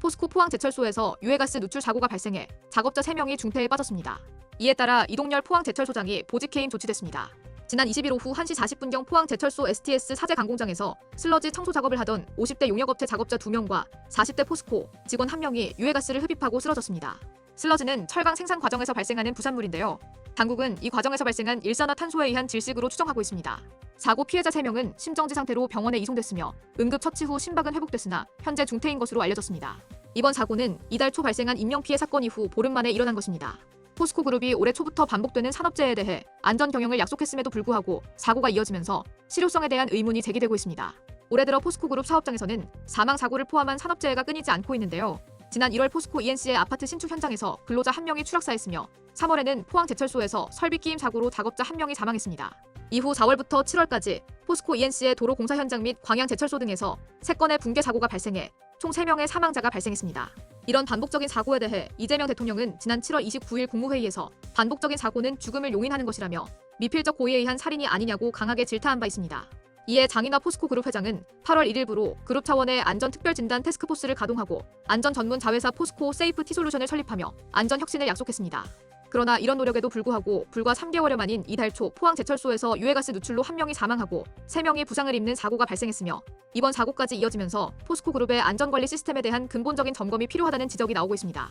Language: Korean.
포스코 포항 제철소에서 유해가스 누출 사고가 발생해 작업자 3명이 중태에 빠졌습니다. 이에 따라 이동열 포항 제철소장이 보직해임 조치됐습니다. 지난 20일 오후 1시 40분경 포항 제철소 STS 사제 강공장에서 슬러지 청소 작업을 하던 50대 용역업체 작업자 2명과 40대 포스코 직원 1명이 유해가스를 흡입하고 쓰러졌습니다. 슬러지는 철강 생산 과정에서 발생하는 부산물인데요. 당국은 이 과정에서 발생한 일산화탄소에 의한 질식으로 추정하고 있습니다. 사고 피해자 3명은 심정지 상태로 병원에 이송됐으며 응급 처치 후 심박은 회복됐으나 현재 중태인 것으로 알려졌습니다. 이번 사고는 이달 초 발생한 인명피해 사건 이후 보름 만에 일어난 것입니다. 포스코 그룹이 올해 초부터 반복되는 산업재해에 대해 안전 경영을 약속했음에도 불구하고 사고가 이어지면서 실효성에 대한 의문이 제기되고 있습니다. 올해 들어 포스코 그룹 사업장에서는 사망 사고를 포함한 산업재해가 끊이지 않고 있는데요. 지난 1월 포스코 ENC의 아파트 신축 현장에서 근로자 한 명이 추락사했으며 3월에는 포항 제철소에서 설비 끼임 사고로 작업자 한 명이 사망했습니다. 이후 4월부터 7월까지 포스코 ENC의 도로 공사 현장 및 광양 제철소 등에서 3건의 붕괴 사고가 발생해 총 3명의 사망자가 발생했습니다. 이런 반복적인 사고에 대해 이재명 대통령은 지난 7월 29일 국무회의에서 반복적인 사고는 죽음을 용인하는 것이라며 미필적 고의에 의한 살인이 아니냐고 강하게 질타한 바 있습니다. 이에 장인화 포스코 그룹 회장은 8월 1일부로 그룹 차원의 안전 특별 진단 테스크포스를 가동하고 안전 전문 자회사 포스코 세이프티 솔루션을 설립하며 안전 혁신을 약속했습니다. 그러나 이런 노력에도 불구하고 불과 3개월여 만인 이달 초 포항 제철소에서 유해가스 누출로 한 명이 사망하고 3명이 부상을 입는 사고가 발생했으며 이번 사고까지 이어지면서 포스코 그룹의 안전관리 시스템에 대한 근본적인 점검이 필요하다는 지적이 나오고 있습니다.